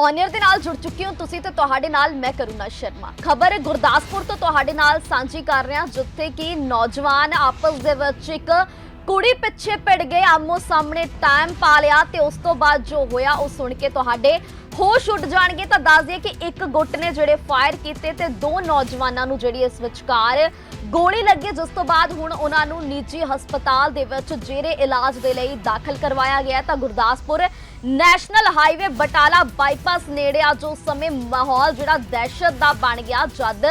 ਔਨੀਅਰ ਦੇ ਨਾਲ ਜੁੜ ਚੁੱਕੇ ਹੋ। ਤੁਸੀਂ ਤੇ ਤੁਹਾਡੇ ਨਾਲ ਮੈਂ ਕਰੁਣਾ ਸ਼ਰਮਾ। ਖਬਰ ਗੁਰਦਾਸਪੁਰ ਤੋਂ ਤੁਹਾਡੇ ਨਾਲ ਸਾਂਝੀ ਕਰ ਰਿਹਾ, ਜਿੱਥੇ ਕਿ ਨੌਜਵਾਨ ਆਪਸ ਦੇ ਵਿੱਚ ਇੱਕ ਕੁੜੀ ਪਿੱਛੇ ਭਿੜ ਗਏ, ਆਮੋ ਸਾਹਮਣੇ ਟਾਈਮ ਪਾ ਲਿਆ ਤੇ ਉਸ ਤੋਂ ਬਾਅਦ ਜੋ ਹੋਇਆ, ਉਹ ਸੁਣ ਕੇ ਤੁਹਾਡੇ ਹੋਸ਼ ਉੱਡ ਜਾਣਗੇ। ਤਾਂ ਦੱਸ ਦਈਏ ਕਿ ਇੱਕ ਗੁੱਟ ਨੇ ਜਿਹੜੇ ਫਾਇਰ ਕੀਤੇ ਤੇ ਦੋ ਨੌਜਵਾਨਾਂ ਨੂੰ ਜਿਹੜੀ ਇਸ ਵਿਚਕਾਰ ਗੋਲੀ ਲੱਗੀ, ਜਿਸ ਤੋਂ ਬਾਅਦ ਹੁਣ ਉਹਨਾਂ ਨੂੰ ਨਿੱਜੀ ਹਸਪਤਾਲ ਦੇ ਵਿੱਚ ਜੇਰੇ ਇਲਾਜ ਦੇ ਲਈ ਦਾਖਲ ਕਰਵਾਇਆ ਗਿਆ ਤਾਂ Gurdaspur national highway Batala bypass ਨੇੜੇ ਆ, ਜੋ ਸਮੇਂ ਮਾਹੌਲ ਜਿਹੜਾ ਦਹਿਸ਼ਤ ਦਾ ਬਣ ਗਿਆ, ਜਦ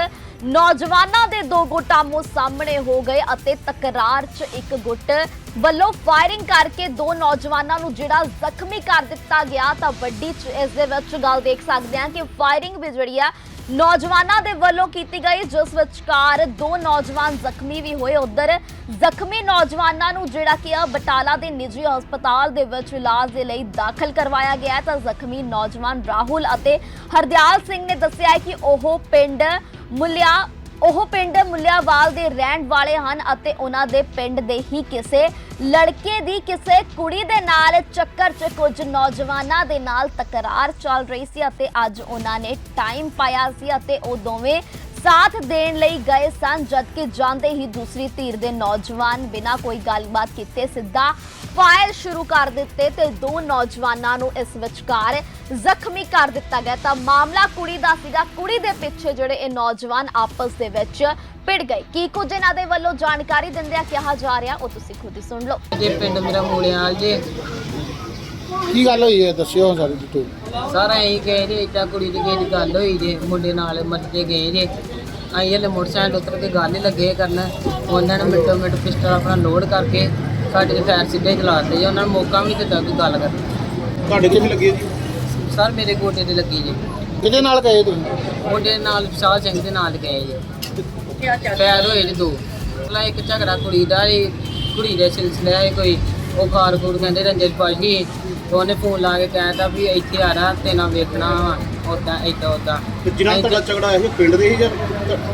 ਨੌਜਵਾਨਾਂ ਦੇ ਦੋ ਗੁੱਟ ਆਮੋ ਸਾਹਮਣੇ ਹੋ ਗਏ ਅਤੇ ਤਕਰਾਰ 'ਚ ਇੱਕ ਗੁੱਟ ਵੱਲੋਂ ਫਾਇਰਿੰਗ ਕਰਕੇ ਦੋ ਨੌਜਵਾਨਾਂ ਨੂੰ ਜਿਹੜਾ ਜ਼ਖਮੀ ਕਰ ਦਿੱਤਾ ਗਿਆ, ਤਾਂ ਵੱਡੀ 'ਚ ਇਸ ਦੇ ਵਿੱਚ ਗੱਲ ਦੇਖ ਸਕਦੇ ਹਾਂ ਕਿ ਫਾਇਰਿੰਗ ਵੀ ਜਿਹੜੀ ਆ ਨੌਜਵਾਨਾਂ ਦੇ ਵੱਲੋਂ ਕੀਤੀ ਗਈ, ਜਿਸ ਵਿਚਕਾਰ ਦੋ ਨੌਜਵਾਨ ਜ਼ਖਮੀ ਵੀ ਹੋਏ। ਉਧਰ ਜ਼ਖਮੀ ਨੌਜਵਾਨਾਂ ਨੂੰ ਜਿਹੜਾ ਕਿ ਆ ਬਟਾਲਾ ਦੇ ਨਿੱਜੀ ਹਸਪਤਾਲ ਦੇ ਵਿੱਚ ਇਲਾਜ ਦੇ ਲਈ ਦਾਖਲ ਕਰਵਾਇਆ ਗਿਆ ਤਾਂ ਜ਼ਖਮੀ ਨੌਜਵਾਨ ਰਾਹੁਲ ਅਤੇ ਹਰਦਿਆਲ ਸਿੰਘ ਨੇ ਦੱਸਿਆ ਕਿ ਉਹ ਪਿੰਡ ਮੁੱਲਿਆ ਉਹ ਪਿੰਡ ਮੁੱਲਿਆਵਾਲ ਦੇ ਰਹਿਣ ਵਾਲੇ ਹਨ ਅਤੇ ਉਹਨਾਂ ਦੇ ਪਿੰਡ ਦੇ ਹੀ ਕਿਸੇ ਲੜਕੇ ਦੀ ਕਿਸੇ ਕੁੜੀ ਦੇ ਨਾਲ ਚੱਕਰ 'ਚ ਕੁਝ ਨੌਜਵਾਨਾਂ ਦੇ ਨਾਲ ਤਕਰਾਰ ਚੱਲ ਰਹੀ ਸੀ ਅਤੇ ਅੱਜ ਉਹਨਾਂ ਨੇ ਟਾਈਮ ਪਾਇਆ ਸੀ ਅਤੇ ਉਹ ਦੋਵੇਂ ਸਾਥ ਦੇਣ ਲਈ ਗਏ ਸਨ ਜਦਕਿ ਜਾਂਦੇ ਹੀ ਦੂਸਰੀ ਧਿਰ ਦੇ ਨੌਜਵਾਨ ਬਿਨਾਂ ਕੋਈ ਗੱਲਬਾਤ ਕੀਤੇ ਸਿੱਧਾ ਫਾਇਰ ਸ਼ੁਰੂ ਕਰ ਦਿੱਤੇ ਤੇ ਦੋ ਨੌਜਵਾਨਾਂ ਨੂੰ ਇਸ ਵਿਚਕਾਰ ਜ਼ਖਮੀ ਕਰ ਦਿੱਤਾ ਗਿਆ। ਤਾਂ ਮਾਮਲਾ ਕੁੜੀ ਦਾ ਸੀਗਾ। ਕੁੜੀ ਦੇ ਪਿੱਛੇ ਜਿਹੜੇ ਇਹ ਨੌਜਵਾਨ ਆਪਸ ਦੇ ਵਿੱਚ ਭਿੜ ਗਏ। ਕੀ ਕੁਝ ਇਹਨਾਂ ਦੇ ਵੱਲੋਂ ਜਾਣਕਾਰੀ ਦਿੰਦਿਆਂ ਕਿਹਾ ਜਾ ਰਿਹਾ ਉਹ ਤੁਸੀਂ ਖੁਦ ਹੀ ਸੁਣ ਲਓ। ਜੇ ਪਿੰਡ ਮੇਰਾ ਮੂਲਿਆਲ ਜੇ। ਕੀ ਗੱਲ ਹੋਈ ਹੈ? ਦੱਸਿਓ ਸਾਰੀ ਡਿਟੇਲ ਸਾਰਾ ਇਹੀ ਕਹੇ ਜੇ ਏਦਾਂ ਕੁੜੀ ਦੀ ਕਿਸੇ ਦੀ ਗੱਲ ਹੋਈ ਜੇ ਮੁੰਡੇ ਨਾਲ ਮੱਤੇ ਗਏ ਜੇ। ਅਸੀਂ ਹਲੇ ਮੋਟਰਸਾਈਕਲ ਉਤਰ ਕੇ ਗੱਲ ਹੀ ਲੱਗੇ ਕਰਨ। ਉਹਨਾਂ ਨੇ ਮਿੰਟੋ ਮਿੰਟ ਪਿਸਟਲ ਆਪਣਾ ਲੋਡ ਕਰਕੇ ਸਾਡੇ ਦੇ ਫਾਇਰ ਸਿੱਧੇ ਚਲਾਤੇ ਜੀ। ਉਹਨਾਂ ਨੂੰ ਮੌਕਾ ਵੀ ਨਹੀਂ ਦਿੱਤਾ ਗੱਲ ਕਰਨ ਤੁਹਾਡੇ ਕਿਵੇਂ ਲੱਗੀ ਜੀ? ਸਰ ਮੇਰੇ ਗੋਡੇ ਤੇ ਲੱਗੀ ਜੀ। ਕਿਹਦੇ ਨਾਲ ਗਏ ਤੁਸੀਂ? ਮੁੰਡੇ ਨਾਲ ਵਿਸ਼ਾਲ ਸਿੰਘ ਦੇ ਨਾਲ ਗਏ ਜੀ। ਫਾਇਰ ਹੋਏ ਜੀ ਦੋ। ਪਹਿਲਾਂ ਇੱਕ ਝਗੜਾ ਕੁੜੀ ਦਾ ਸੀ। ਕੁੜੀ ਦੇ ਸਿਲਸਿਲੇ ਹੈ ਕੋਈ। ਉਹ ਖਾਰ ਖੂਰ ਕਹਿੰਦੇ ਰੰਜਨ ਪਾਜੀ ਉਹਨੇ ਫੋਨ ਲਾ ਕੇ ਕਹਿਤਾ ਵੀ ਇੱਥੇ ਆ ਰਹਾ ਤੇ ਨਾ ਵੇਖਣਾ ਉਦਾਂ ਏਦਾਂ ਉਦਾਂ ਤੇ ਜਿਨ੍ਹਾਂ ਨਾਲ ਤੁਹਾਡਾ ਝਗੜਾ ਇਹ ਪਿੰਡ ਦੇ ਹੀ ਜਾਂ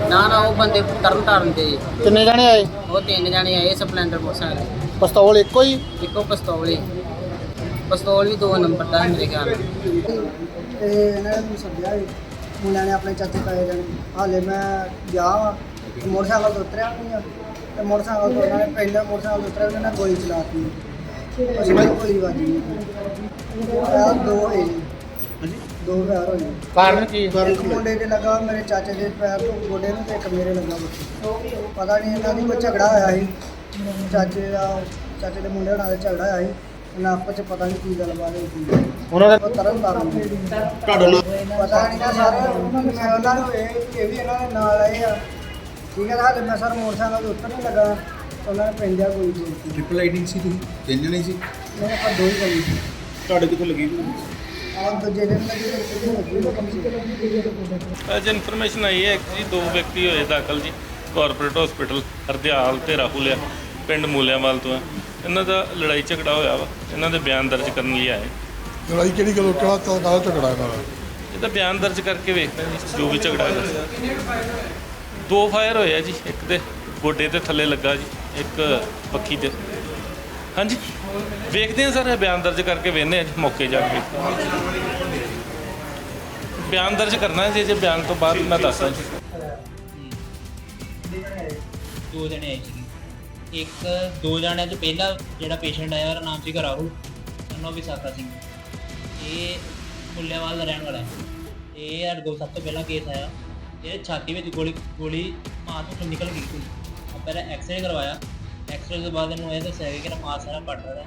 ਨਾ ਨਾ ਉਹ ਬੰਦੇ ਤਰਨ ਤਾਰਨ ਦੇ ਜੀ। ਕਿੰਨੇ ਜਣੇ ਆਏ? ਉਹ ਤਿੰਨ ਜਣੇ ਆਏ ਸਪਲੈਂਡਰ ਮੋਟਰਸਾਈਕਲ ਪਿਸਤੌਲ ਇੱਕੋ ਹੀ? ਇੱਕੋ ਪਿਸਤੌਲ ਹੀ। ਪਿਸਤੌਲ ਵੀ ਦੋ ਨੰਬਰ ਦਾ ਸੀ ਮੇਰੇ ਖਿਆਲ ਨਾਲ। ਤੇ ਇਹਨਾਂ ਨੇ ਸੱਦਿਆ ਸੀ। ਮੁੰਡਿਆਂ ਨੇ ਆਪਣੇ ਚਾਚੇ ਤਾਏ ਜਾਣੇ ਹਾਲੇ ਮੈਂ ਗਿਆ ਵਾਂ ਤੇ ਮੋਟਰਸਾਈਕਲ ਤੋਂ ਉਤਰਿਆ ਨਹੀਂ। ਆ ਤੇ ਮੋਟਰਸਾਈਕਲ ਤੋਂ ਉਹਨਾਂ ਨੇ ਪਹਿਲਾਂ ਮੋਟਰਸਾਈਕਲ ਤੋਂ ਉਤਰਿਆ ਉਹਨਾਂ ਨੇ ਗੋਲੀ ਚਲਾਤੀ। ਉਸ ਵਿੱਚ ਕੋਈ ਵੱਜੀ ਨਹੀਂ ਆ ਦੋ ਹੋਏ ਜੀ। ਦੋ ਫੈਰ ਹੋਏ ਕਾਰਨ ਕੀ? ਇੱਕ ਮੁੰਡੇ ਦੇ ਲੱਗਾ ਮੇਰੇ ਚਾਚੇ ਦੇ ਪੈਰ ਤੋਂ ਗੋਡੇ ਨੂੰ ਤੇ ਇੱਕ ਮੇਰੇ ਲੱਗਾ ਬੱਚੇ ਪਤਾ ਨਹੀਂ ਇਹਨਾਂ ਦੀ ਕੋਈ ਝਗੜਾ ਹੋਇਆ ਸੀ। ਚਾਚੇ ਦਾ ਚਾਚੇ ਦੇ ਮੁੰਡੇ ਨਾਲ ਝਗੜਾ ਹੋਇਆ ਸੀ। ਇਹਨਾਂ ਆਪਸ ਚ ਪਤਾ ਨਹੀਂ ਕੀ ਗੱਲਬਾਤ ਹੋਈ। ਸੀ ਉਹਨਾਂ ਦਾ ਤਰਨ ਤਾਰਨ ਤੁਹਾਡਾ ਪਤਾ ਨਹੀਂ ਨਾ ਸਰ। ਮੈਂ ਉਹਨਾਂ ਨੂੰ ਇਹ ਇਹ ਵੀ ਇਹਨਾਂ ਦੇ ਨਾਲ ਆਏ ਆ। ਠੀਕ ਹੈ ਹਾਲੇ ਮੈਂ ਸਰ ਮੋਟਰਸਾਈਕਲ ਦੇ ਉੱਤਰ ਨਹੀਂ ਲੱਗਾ। ਉਹਨਾਂ ਨੇ ਪੈਂਦਿਆ ਕੋਈ ਬੋਲਤੀ ਟ੍ਰਿਪਲ ਆਈਡਿੰਗ ਸੀ ਤੁਸੀਂ? ਤਿੰਨ ਜਣੇ ਸੀ? ਮੇਰੇ ਆਪਾਂ ਦੋ ਹੀ ਕਰੀ ਤੁਹਾਡੇ ਕਿੱਥੇ ਲੱਗੀ? ਤੇ ਤਾਂ ਅੱਜ ਇਨਫੋਰਮੇਸ਼ਨ ਆਈ ਹੈ ਕਿ ਜੀ ਦੋ ਵਿਅਕਤੀ ਹੋਏ ਦਾਖਲ ਜੀ ਕਾਰਪੋਰੇਟ ਹਸਪੀਟਲ ਹਰਦਿਆਲ ਤੇ ਰਾਹੁਲ ਆ ਪਿੰਡ ਮੂਲਿਆਂਵਾਲ ਤੋਂ ਇਹਨਾਂ ਦਾ ਲੜਾਈ ਝਗੜਾ ਹੋਇਆ ਵਾ ਇਹਨਾਂ ਦੇ ਬਿਆਨ ਦਰਜ ਕਰਨ ਲਈ ਆਏ। ਲੜਾਈ ਕਿਹੜੀ ਗੱਲੋਂ? ਕਿਹੜਾ ਤਾਂ ਨਾਲ ਝਗੜਾ ਇਹਨਾਂ ਦਾ? ਇਹਦਾ ਬਿਆਨ ਦਰਜ ਕਰਕੇ ਵੇਖਦੇ ਜੀ ਜੋ ਵੀ ਝਗੜਾ ਹੈ ਦੋ ਫਾਇਰ ਹੋਏ ਆ ਜੀ ਇੱਕ ਦੇ ਗੋਡੇ ਤੇ ਥੱਲੇ ਲੱਗਾ ਜੀ ਇੱਕ ਪੱਖੀ ਤੇ। ਹਾਂਜੀ। ਵੇਖਦੇ ਹਾਂ ਸਰ ਬਿਆਨ ਦਰਜ ਕਰਕੇ ਵੇਖਦੇ ਹਾਂ ਜੀ, ਮੌਕੇ ਜਾ ਕੇ। ਬਿਆਨ ਦਰਜ ਕਰਨਾ ਹੈ ਜੀ, ਜੇ ਬਿਆਨ ਤੋਂ ਬਾਅਦ ਮੈਂ ਦੱਸਦਾ ਜੀ। ਦੋ ਜਣੇ ਆਏ ਸੀ ਇੱਕ, ਦੋ ਜਣਿਆਂ ਚ ਪਹਿਲਾ ਜਿਹੜਾ ਪੇਸ਼ੈਂਟ ਆਇਆ, ਉਹਦਾ ਨਾਮ ਸੀਗਾ ਰਾਹੁਲ, ਉਹਨੋਂ ਵੀ ਸਾਕਾ ਸਿੰਘ ਇਹ ਮੁੱਲੇਵਾਲ ਦਾ ਰਹਿਣ ਵਾਲਾ ਹੈ। ਇਹ ਸਾਡੇ ਕੋਲ ਸਭ ਤੋਂ ਪਹਿਲਾਂ ਕੇਸ ਆਇਆ। ਇਹ ਛਾਤੀ ਵਿੱਚ ਗੋਲੀ ਗੋਲੀ ਮਾਸ ਤੋਂ ਨਿਕਲ ਗਈ ਸੀ। ਆਪਾਂ ਪਹਿਲਾਂ ਐਕਸਰੇ ਕਰਵਾਇਆ। ਐਕਸਰੇ ਤੋਂ ਬਾਅਦ ਇਹਨੂੰ ਇਹ ਦੱਸਿਆ ਗਿਆ ਕਿ ਨਾ ਮਾਸ ਸਾਰਾ ਪੱਟ ਰਿਹਾ ਹੈ।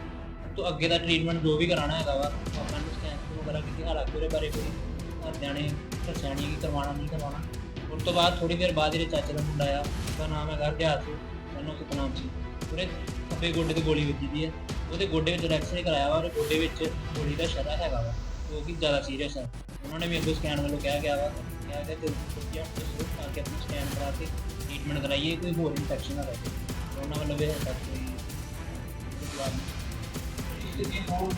ਤੋ ਅੱਗੇ ਦਾ ਟ੍ਰੀਟਮੈਂਟ ਜੋ ਵੀ ਕਰਾਉਣਾ ਹੈਗਾ ਵਾ, ਆਪਾਂ ਨੂੰ ਸਕੈਨ ਵਗੈਰਾ ਕੀਤੀ ਹਾਲਾਤ ਉਹਦੇ ਬਾਰੇ ਕੋਈ ਘਰਦਿਆਂ ਨੇ ਦੱਸਿਆ ਨਹੀਂ ਕਿ ਕਰਵਾਉਣਾ ਨਹੀਂ ਕਰਵਾਉਣਾ। ਉਸ ਤੋਂ ਬਾਅਦ ਥੋੜੀ ਦੇਰ ਬਾਅਦ ਇਹਦੇ ਚਾਚੇ ਦਾ ਮੁੰਡਾ ਆਇਆ, ਉਹਦਾ ਨਾਮ ਹੈਗਾ ਹਰਦਿਆਲ ਸਿੰਘ ਉਹਨੂੰ ਸਤਨਾਮ ਸੀ। ਉਹਦੇ ਖੱਬੇ ਗੋਡੇ ਤੇ ਗੋਲੀ ਵੱਜੀ ਦੀ ਹੈ। ਉਹਦੇ ਗੋਡੇ ਵਿੱਚ ਐਕਸਰੇ ਕਰਾਇਆ ਵਾ ਉਹਦੇ ਗੋਡੇ ਵਿੱਚ ਗੋਲੀ ਦਾ ਸ਼ਰਾ ਹੈਗਾ ਵਾ, ਜੋ ਕਿ ਜ਼ਿਆਦਾ ਸੀਰੀਅਸ ਹੈ। ਉਹਨਾਂ ਨੇ ਵੀ ਅੱਗੋਂ ਸਕੈਨ ਵੱਲੋਂ ਕਿਹਾ ਗਿਆ ਵਾ, ਕਿਹਾ ਗਿਆ ਕਿ ਤੁਸੀਂ ਆਪਣੀ ਸਕੈਨ ਕਰਾ ਕੇ ਟ੍ਰੀਟਮੈਂਟ ਕਰਾਈਏ, ਕੋਈ ਹੋਰ ਇਨਫੈਕਸ਼ਨ ਨਾ ਰਹੇ। ਉਹਨਾਂ ਵੱਲੋਂ ਵੀ ਹਜੇ ਤੱਕ ਕੋਈ ਜਵਾਬ ਨਹੀਂ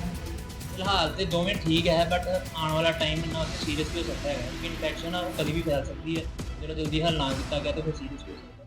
ਫਿਲਹਾਲ ਤੇ ਦੋਵੇਂ ਠੀਕ ਹੈ ਬਟ ਆਉਣ ਵਾਲਾ ਟਾਈਮ ਇਹਨਾਂ ਵਾਸਤੇ ਸੀਰੀਅਸ ਵੀ ਹੋ ਸਕਦਾ ਹੈ ਕਿ ਇਨਫੈਕਸ਼ਨ ਆ, ਉਹ ਕਦੀ ਵੀ ਫੈਲ ਸਕਦੀ ਹੈ ਜਦੋਂ ਜਲਦੀ ਹੱਲ ਨਾ ਕੀਤਾ ਗਿਆ ਤਾਂ ਫਿਰ ਸੀਰੀਅਸ ਹੋ ਸਕਦਾ